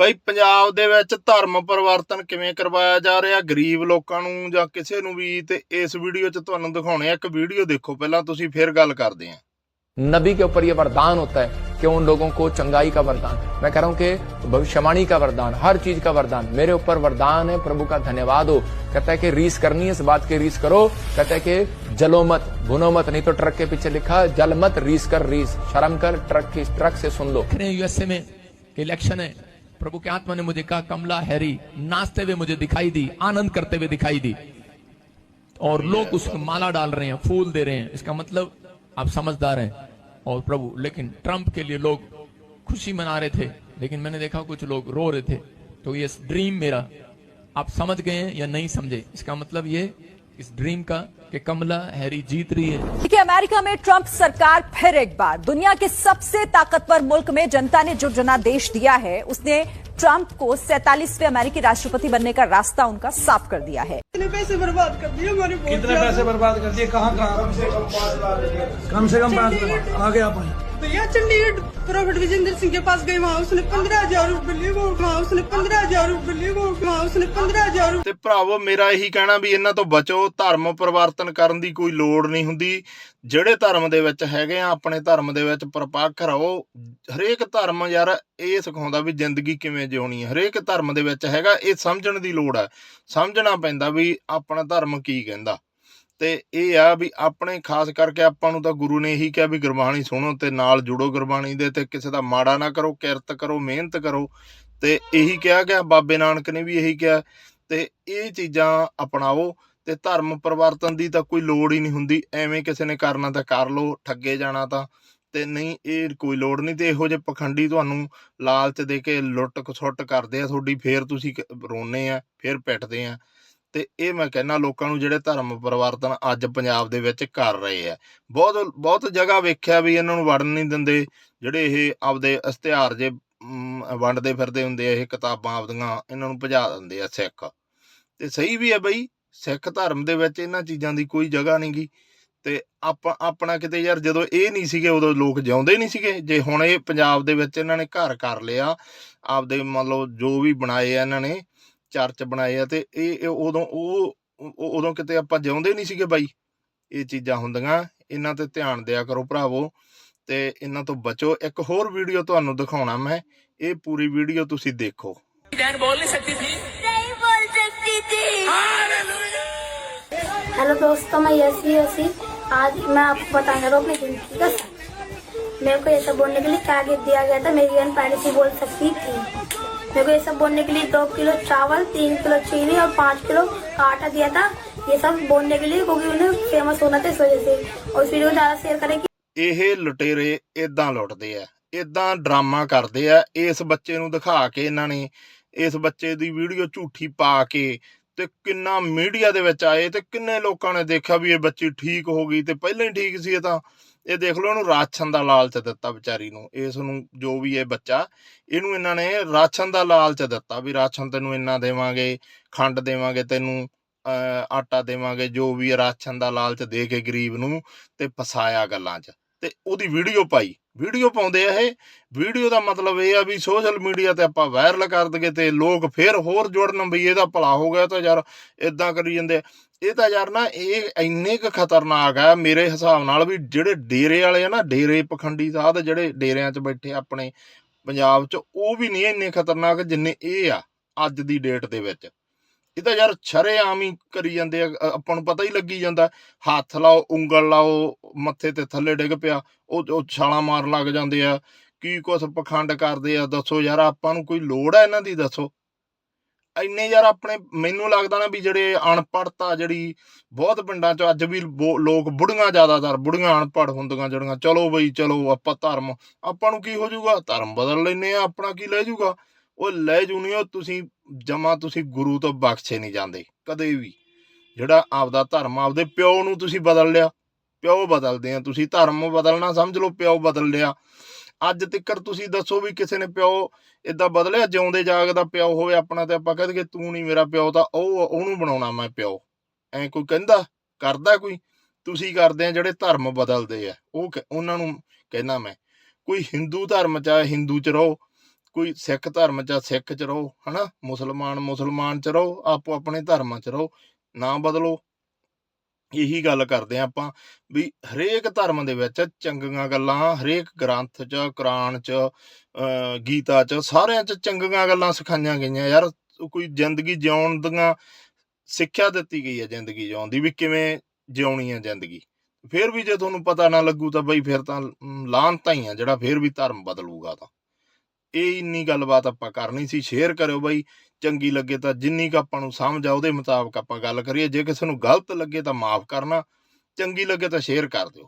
ਭਾਈ ਪੰਜਾਬ ਦੇ ਵਿੱਚ ਧਰਮ ਪਰਿਵਰਤਨ ਕਿਵੇਂ ਕਰਵਾਇਆ ਜਾ ਰਿਹਾ ਗਰੀਬ ਲੋਕਾਂ ਨੂੰ ਜਾਂ ਕਿਸੇ ਨੂੰ ਵੀ ਤੇ ਇਸ ਵੀਡੀਓ 'ਚ ਤੁਹਾਨੂੰ ਦਿਖਾਉਣੇ ਆ ਇੱਕ ਵੀਡੀਓ ਦੇਖੋ ਪਹਿਲਾਂ ਤੁਸੀਂ ਫਿਰ ਗੱਲ ਕਰਦੇ ਆ नबी के ऊपर ये वरदान होता है कि उन लोगों को चंगाई का वरदान मैं कह रहा हूं कि भविष्यवाणी का वरदान हर चीज का वरदान मेरे ऊपर वरदान है प्रभु का धन्यवाद हो कहता है कि रीस करनी है इस बात की रीस करो कहता है कि जलो मत भुनो मत नहीं तो ट्रक के पीछे लिखा जल मत रीस कर रीस शर्म कर ट्रक की ट्रक से सुन लो यूएसए में इलेक्शन है प्रभु के आत्मा ने मुझे कहा, कमला हैरी, नाचते हुए मुझे दिखाई दी, आनंद करते हुए दिखाई दी। और लोग उसको माला डाल रहे हैं, फूल दे रहे हैं। इसका मतलब आप समझदार हैं। और प्रभु, लेकिन ट्रंप के लिए लोग खुशी मना रहे थे। लेकिन मैंने देखा कुछ लोग रो रहे थे। तो ये ड्रीम मेरा, आप समझ गए या नहीं समझे? इसका मतलब ये इस ड्रीम का कि कमला हैरी जीत रही है। देखिए अमेरिका में ट्रंप सरकार फिर एक बार। दुनिया के सबसे ताकतवर मुल्क में जनता ने जो जनादेश दिया है उसने ट्रंप को सैतालीसवे अमेरिकी राष्ट्रपति बनने का रास्ता उनका साफ़ कर दिया है। कितने पैसे बर्बाद कर दिए हमारे कितने पैसे बर्बाद कर दिए? कहाँ कहाँ? कम से कम पाँच लाख। कम से कम पाँच लाख। आगे आप भैया चंडीगढ़ प्रॉफिट विजेंद्र सिंह के पास गए वहाँ उसने पंद्रह हजार रूपए लिए वो वहाँ उसने पंद्रह हजार रूपए लिए वो वहाँ उसने पंद्रह हजार ਤੇ ਭਰਾਵੋ ਮੇਰਾ ਇਹੀ ਕਹਿਣਾ ਵੀ ਇਹਨਾਂ ਤੋਂ ਬਚੋ ਧਰਮ ਪਰਿਵਰਤਨ ਕਰਨ ਦੀ ਕੋਈ ਲੋੜ ਨਹੀਂ ਹੁੰਦੀ ਜਿਹੜੇ ਧਰਮ ਦੇ ਵਿੱਚ ਹੈਗੇ ਆ ਆਪਣੇ ਧਰਮ ਦੇ ਵਿੱਚ ਪ੍ਰਪੱਖ ਰਹੋ ਹਰੇਕ ਧਰਮ ਯਾਰ ਇਹ ਸਿਖਾਉਂਦਾ ਵੀ ਜ਼ਿੰਦਗੀ ਕਿਵੇਂ ਜਿਉਣੀ ਹੈ ਹਰੇਕ ਧਰਮ ਦੇ ਵਿੱਚ ਹੈਗਾ ਇਹ ਸਮਝਣ ਦੀ ਲੋੜ ਹੈ ਸਮਝਣਾ ਪੈਂਦਾ ਵੀ ਆਪਣਾ ਧਰਮ ਕੀ ਕਹਿੰਦਾ ਤੇ ਇਹ ਆ ਵੀ ਆਪਣੇ ਖਾਸ ਕਰਕੇ ਆਪਾਂ ਨੂੰ ਤਾਂ ਗੁਰੂ ਨੇ ਇਹੀ ਕਿਹਾ ਵੀ ਗੁਰਬਾਣੀ ਸੁਣੋ ਤੇ ਨਾਲ ਜੁੜੋ ਗੁਰਬਾਣੀ ਦੇ ਤੇ ਕਿਸੇ ਦਾ ਮਾੜਾ ਨਾ ਕਰੋ, ਕਿਰਤ ਕਰੋ, ਮਿਹਨਤ ਕਰੋ। ਤੇ ਇਹੀ ਕਿਹਾ ਗਿਆ, ਬਾਬੇ ਨਾਨਕ ਨੇ ਵੀ ਇਹੀ ਕਿਹਾ। ਤੇ ਇਹ ਚੀਜ਼ਾਂ ਅਪਣਾਓ ਤੇ ਧਰਮ ਪਰਿਵਰਤਨ ਦੀ ਤਾਂ ਕੋਈ ਲੋੜ ਹੀ ਨਹੀਂ ਹੁੰਦੀ। ਐਵੇਂ ਕਿਸੇ ਨੇ ਕਰਨਾ ਤਾਂ ਕਰ ਲੋ ਠੱਗੇ ਜਾਣਾ ਤਾਂ। ਤੇ ਨਹੀਂ, ਇਹ ਕੋਈ ਲੋੜ ਨਹੀਂ ਤੇ ਇਹੋ ਜਿਹੇ ਪਖੰਡੀ ਤੁਹਾਨੂੰ ਲਾਲਚ ਦੇ ਕੇ ਲੁੱਟ ਖਸੁੱਟ ਕਰਦੇ ਆ। ਤੁਹਾਡੀ ਫੇਰ ਤੁਸੀਂ ਰੋਨੇ ਆ, ਫੇਰ ਪਿੱਟਦੇ ਆ। ਤੇ ਇਹ ਮੈਂ ਕਹਿੰਨਾ ਲੋਕਾਂ ਨੂੰ ਜਿਹੜੇ ਧਰਮ ਪਰਿਵਰਤਨ ਅੱਜ ਪੰਜਾਬ ਦੇ ਵਿੱਚ ਕਰ ਰਹੇ ਆ। ਬਹੁਤ ਬਹੁਤ ਜਗ੍ਹਾ ਵੇਖਿਆ ਵੀ ਇਹਨਾਂ ਨੂੰ ਵੜਨ ਨਹੀਂ ਦਿੰਦੇ। ਜਿਹੜੇ ਇਹ ਆਪਦੇ ਇਸ਼ਤਿਹਾਰ ਜੇ ਵੰਡਦੇ ਫਿਰਦੇ ਹੁੰਦੇ ਆ, ਇਹ ਕਿਤਾਬਾਂ ਆਪਦੀਆਂ ਇਹਨਾਂ ਨੂੰ ਭਜਾ ਦਿੰਦੇ ਆ ਸਿੱਖ। ਤੇ ਸਹੀ ਵੀ ਹੈ ਬਈ, ਸਿੱਖ ਧਰਮ ਦੇ ਵਿੱਚ ਇਹਨਾਂ ਚੀਜ਼ਾਂ ਦੀ ਕੋਈ ਜਗ੍ਹਾ ਨਹੀਂ ਨਹੀਂਗੀ ਤੇ ਆਪਾਂ, ਆਪਣਾ ਕਿਤੇ ਯਾਰ ਜਦੋਂ ਇਹ ਨਹੀਂ ਸੀਗੇ, ਉਦੋਂ ਲੋਕ ਜਿਉਂਦੇ ਨਹੀਂ ਸੀਗੇ। ਜੇ ਹੁਣ ਇਹ ਪੰਜਾਬ ਦੇ ਵਿੱਚ ਇਹਨਾਂ ਨੇ ਘਰ ਕਰ ਲਿਆ, ਆਪਦੇ ਮੰਨ ਲਓ ਜੋ ਵੀ ਬਣਾਏ ਆ ਇਹਨਾਂ ਨੇ ਚਰਚ ਬਣਾਏ ਆ ਤੇ ਇਹ ਇਹ ਉਦੋਂ ਉਹ ਉਹ- ਉਦੋਂ ਕਿਤੇ ਆਪਾਂ ਜਿਉਂਦੇ ਨਹੀਂ ਸੀਗੇ ਬਾਈ ਇਹ ਚੀਜ਼ਾਂ ਹੁੰਦੀਆਂ ਇਹਨਾਂ ਤੇ ਧਿਆਨ ਦਿਆ ਕਰੋ ਭਰਾਵੋ ਤੇ ਇਹਨਾਂ ਤੋਂ ਬਚੋ ਇੱਕ ਹੋਰ ਵੀਡੀਓ ਤੁਹਾਨੂੰ ਦਿਖਾਉਣਾ ਮੈਂ ਇਹ ਪੂਰੀ ਵੀਡੀਓ ਤੁਸੀਂ ਦੇਖੋ नहीं बोल सकती थी हेलो दोस्तों मैं यसी यसी आज मैं आपको बताने रहा हूँ अपनी जिंदगी का सच मेरे को ये सब बोलने के लिए क्या गिफ्ट दिया गया था मेरी बहन पहले से बोल सकती थी मेरे को ये सब बोलने के लिए दो किलो चावल तीन किलो चीनी और पाँच किलो का आटा दिया था ये सब बोलने के लिए क्योंकि उन्हें फेमस होना था इस वजह से और इस वीडियो को ज्यादा शेयर करें ਇਹ ਲੁਟੇਰੇ ਇਦਾਂ ਲੁੱਟਦੇ ਆ ਇਦਾਂ ਡਰਾਮਾ ਕਰਦੇ ਆ ਇਸ ਬੱਚੇ ਨੂੰ ਦਿਖਾ ਕੇ ਇਹਨਾਂ ਨੇ ਇਸ ਬੱਚੇ ਦੀ ਵੀਡੀਓ ਝੂਠੀ ਪਾ ਕੇ ਤੇ ਕਿੰਨਾ ਮੀਡੀਆ ਦੇ ਵਿੱਚ ਆਏ ਤੇ ਕਿੰਨੇ ਲੋਕਾਂ ਨੇ ਦੇਖਿਆ ਵੀ ਇਹ ਬੱਚੀ ਠੀਕ ਹੋ ਗਈ ਤੇ ਪਹਿਲਾਂ ਹੀ ਠੀਕ ਸੀ ਇਹ ਤਾਂ ਇਹ ਦੇਖ ਲਓ, ਇਹਨੂੰ ਰਾਸ਼ਨ ਦਾ ਲਾਲਚ ਦਿੱਤਾ ਵਿਚਾਰੀ ਨੂੰ। ਇਸ ਨੂੰ ਜੋ ਵੀ ਇਹ ਬੱਚਾ, ਇਹਨੂੰ ਇਹਨਾਂ ਨੇ ਰਾਸ਼ਨ ਦਾ ਲਾਲਚ ਦਿੱਤਾ ਵੀ ਰਾਸ਼ਨ ਤੈਨੂੰ ਇੰਨਾ ਦੇਵਾਂਗੇ, ਖੰਡ ਦੇਵਾਂਗੇ ਤੈਨੂੰ, ਅਹ, ਆਟਾ ਦੇਵਾਂਗੇ, ਜੋ ਵੀ ਰਾਸ਼ਨ ਦਾ ਲਾਲਚ ਦੇ ਕੇ ਗਰੀਬ ਨੂੰ ਤੇ ਫਸਾਇਆ ਗੱਲਾਂ 'ਚ। ਤੇ ਉਹਦੀ ਵੀਡੀਓ ਪਾਈ। ਵੀਡੀਓ ਪਾਉਂਦੇ ਆ ਇਹ ਵੀਡੀਓ ਦਾ ਮਤਲਬ ਇਹ ਆ ਵੀ ਸੋਸ਼ਲ ਮੀਡੀਆ ਤੇ ਆਪਾਂ ਵਾਇਰਲ ਕਰ ਦਗੇ ਤੇ ਲੋਕ ਫੇਰ ਹੋਰ ਜੁੜਨ ਵੀ ਇਹਦਾ ਭਲਾ ਹੋ ਗਿਆ ਤਾਂ ਯਾਰ ਇਦਾਂ ਕਰੀ ਜਾਂਦੇ ਆ। ਇਹ ਤਾਂ ਯਾਰ ਨਾ ਇਹ ਇੰਨੇ ਕੁ ਖਤਰਨਾਕ ਆ ਮੇਰੇ ਹਿਸਾਬ ਨਾਲ ਵੀ ਜਿਹੜੇ ਡੇਰੇ ਵਾਲੇ ਆ ਨਾ, ਡੇਰੇ ਪਖੰਡੀ ਸਾਧ ਜਿਹੜੇ ਡੇਰਿਆਂ 'ਚ ਬੈਠੇ ਆਪਣੇ ਪੰਜਾਬ 'ਚ, ਉਹ ਵੀ ਨਹੀਂ ਇੰਨੇ ਖਤਰਨਾਕ ਜਿੰਨੇ ਇਹ ਆ ਅੱਜ ਦੀ ਡੇਟ ਦੇ ਵਿੱਚ ਇਹ ਤਾਂ ਯਾਰ ਛਰੇ ਆਮ ਹੀ ਕਰੀ ਜਾਂਦੇ ਆ ਆਪਾਂ ਨੂੰ ਪਤਾ ਹੀ ਲੱਗੀ ਜਾਂਦਾ। ਹੱਥ ਲਾਓ, ਉਂਗਲ ਲਾਓ, ਮੱਥੇ ਤੇ ਥੱਲੇ ਡਿੱਗ ਪਿਆ, ਉਹ ਉਹ ਛਾਲਾਂ ਮਾਰਨ ਲੱਗ ਜਾਂਦੇ ਆ। ਕੀ ਕੁਛ ਪਖੰਡ ਕਰਦੇ ਆ, ਦੱਸੋ ਯਾਰ, ਆਪਾਂ ਨੂੰ ਕੋਈ ਲੋੜ ਆ ਇਹਨਾਂ ਦੀ, ਦੱਸੋ। ਇੰਨੇ ਯਾਰ ਆਪਣੇ, ਮੈਨੂੰ ਲੱਗਦਾ ਨਾ ਵੀ ਜਿਹੜੇ ਅਨਪੜਤਾ ਜਿਹੜੀ ਬਹੁਤ ਪਿੰਡਾਂ 'ਚ ਅੱਜ ਵੀ ਬੋ- ਲੋਕ ਬੁੜੀਆਂ ਜ਼ਿਆਦਾਤਰ ਬੁੜੀਆਂ ਅਨਪੜ ਹੁੰਦੀਆਂ ਜਿਹੜੀਆਂ, ਚਲੋ ਬਈ, ਚਲੋ ਆਪਾਂ ਧਰਮ, ਆਪਾਂ ਨੂੰ ਕੀ ਹੋ ਜਾਊਗਾ? ਧਰਮ ਬਦਲ ਲੈਨੇ ਆ, ਆਪਣਾ ਕੀ ਲੈ ਜਾਊਗਾ? ਉਹ ਲੈ ਜੂ ਉਹ ਤੁਸੀਂ ਜਮਾ ਤੁਸੀਂ ਗੁਰੂ ਤੋਂ ਬਖਸ਼ੇ ਨਹੀਂ ਜਾਂਦੇ, ਕਦੇ ਵੀ। ਜਿਹੜਾ ਆਪਦਾ ਧਰਮ, ਆਪਦੇ ਪਿਓ ਨੂੰ ਤੁਸੀਂ ਬਦਲ ਲਿਆ, ਪਿਓ ਬਦਲਦੇ ਆ ਤੁਸੀਂ, ਧਰਮ ਬਦਲਣਾ ਸਮਝ ਲਓ, ਪਿਓ ਬਦਲ ਲਿਆ। ਅੱਜ ਤੱਕਰ ਤੁਸੀਂ ਦੱਸੋ ਵੀ ਕਿਸੇ ਨੇ ਪਿਓ ਇਦਾਂ ਬਦਲਿਆ, ਜਿਉਂਦੇ ਜਾਗਦਾ ਪਿਓ ਹੋਵੇ ਆਪਣਾ ਤੇ ਆਪਾਂ ਕਹਿੰਦੇ ਤੂੰ ਨਹੀਂ ਮੇਰਾ ਪਿਓ ਤਾਂ ਉਹ, ਉਹਨੂੰ ਬਣਾਉਣਾ ਮੈਂ ਪਿਓ। ਐ ਕੋਈ ਕਹਿੰਦਾ? ਕਰਦਾ ਕੋਈ? ਤੁਸੀਂ ਕਰਦੇ ਆ ਜਿਹੜੇ ਧਰਮ ਬਦਲਦੇ ਆ। ਉਹ ਉਹਨਾਂ ਨੂੰ ਕਹਿਣਾ ਮੈਂ, ਕੋਈ ਹਿੰਦੂ ਧਰਮ ਚ ਆ, ਹਿੰਦੂ ਚ ਰਹੋ ਕੋਈ ਸਿੱਖ ਧਰਮ ਚ ਸਿੱਖ ਚ ਰਹੋ, ਹਨਾ? ਮੁਸਲਮਾਨ ਮੁਸਲਮਾਨ ਚ ਰਹੋ, ਆਪੋ ਆਪਣੇ ਧਰਮਾਂ ਚ ਰਹੋ, ਨਾ ਬਦਲੋ। ਇਹੀ ਗੱਲ ਕਰਦੇ ਆ ਆਪਾਂ ਵੀ ਹਰੇਕ ਧਰਮ ਦੇ ਵਿੱਚ ਚੰਗੀਆਂ ਗੱਲਾਂ, ਹਰੇਕ ਗ੍ਰੰਥ ਚ, ਕੁਰਾਨ ਚ, ਅਹ ਗੀਤਾ ਚ, ਸਾਰਿਆਂ ਚ ਚੰਗੀਆਂ ਗੱਲਾਂ ਸਿਖਾਈਆਂ ਗਈਆਂ ਯਾਰ। ਕੋਈ ਜ਼ਿੰਦਗੀ ਜਿਉਣ ਦੀਆਂ ਸਿੱਖਿਆ ਦਿੱਤੀ ਗਈ ਹੈ ਜ਼ਿੰਦਗੀ ਜਿਉਣ ਦੀ ਵੀ ਕਿਵੇਂ ਜਿਉਣੀ ਹੈ ਜ਼ਿੰਦਗੀ। ਫਿਰ ਵੀ ਜੇ ਤੁਹਾਨੂੰ ਪਤਾ ਨਾ ਲੱਗੂ ਤਾਂ ਬਈ ਫਿਰ ਤਾਂ ਲਾਂਤਾ ਹੀ ਆ ਜਿਹੜਾ ਫਿਰ ਵੀ ਧਰਮ ਬਦਲੂਗਾ ਤਾਂ। ਇਹ ਇੰਨੀ ਗੱਲਬਾਤ ਆਪਾਂ ਕਰਨੀ ਸੀ ਸ਼ੇਅਰ ਕਰਿਓ ਬਾਈ। ਚੰਗੀ ਲੱਗੇ ਤਾਂ ਜਿੰਨੀ ਕੁ ਆਪਾਂ ਨੂੰ ਸਮਝ ਆ, ਉਹਦੇ ਮੁਤਾਬਕ ਆਪਾਂ ਗੱਲ ਕਰੀਏ। ਜੇ ਕਿਸੇ ਨੂੰ ਗਲਤ ਲੱਗੇ ਤਾਂ ਮਾਫ ਕਰਨਾ। ਚੰਗੀ ਲੱਗੇ ਤਾਂ ਸ਼ੇਅਰ ਕਰ ਦਿਓ।